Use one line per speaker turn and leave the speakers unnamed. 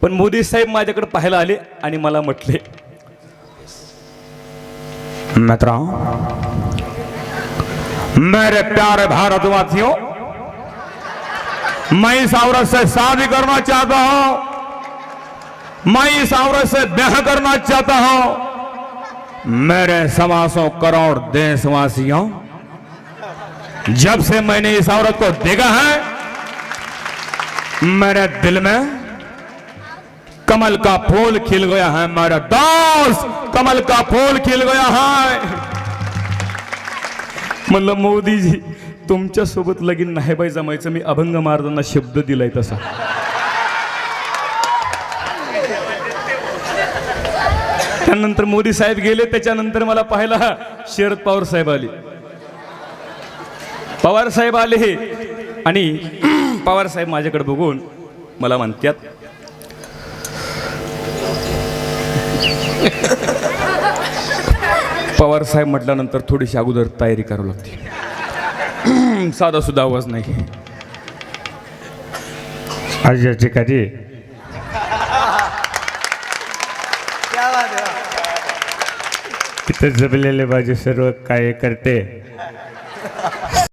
पण मोदी साहेब माझ्याकडे पाहायला आले आणि मला
मेरे प्यारे भारतवासियों, मैं इस औरत से शादी करना चाहता हूँ। मैं इस औरत से ब्याह करना चाहता हूँ। मेरे सवा सौ करोड़ देशवासियों, जब से मैंने इस औरत को देखा है, मेरे दिल में कमल का फूल खिल गया है मेरा दोस्त। कमल का फूल खिल गया है।
म्हणलं मोदीजी तुमच्यासोबत लगीन नाही बाई जमायचं. मी अभंग मारताना शब्द दिलाय तसा. त्यानंतर मोदी साहेब गेले त्याच्यानंतर मला पाहायला शरद पवार साहेब आले. पवार साहेब आले हे. आणि पवार साहेब माझ्याकडे बघून मला म्हणतात पवार साहेब म्हटल्यानंतर थोडीशी अगोदर तयारी करावी लागते. साधा सुद्धा आवाज नाही.
अजय ठिकाणी तिथे जमलेले माझे सर्व काय करते?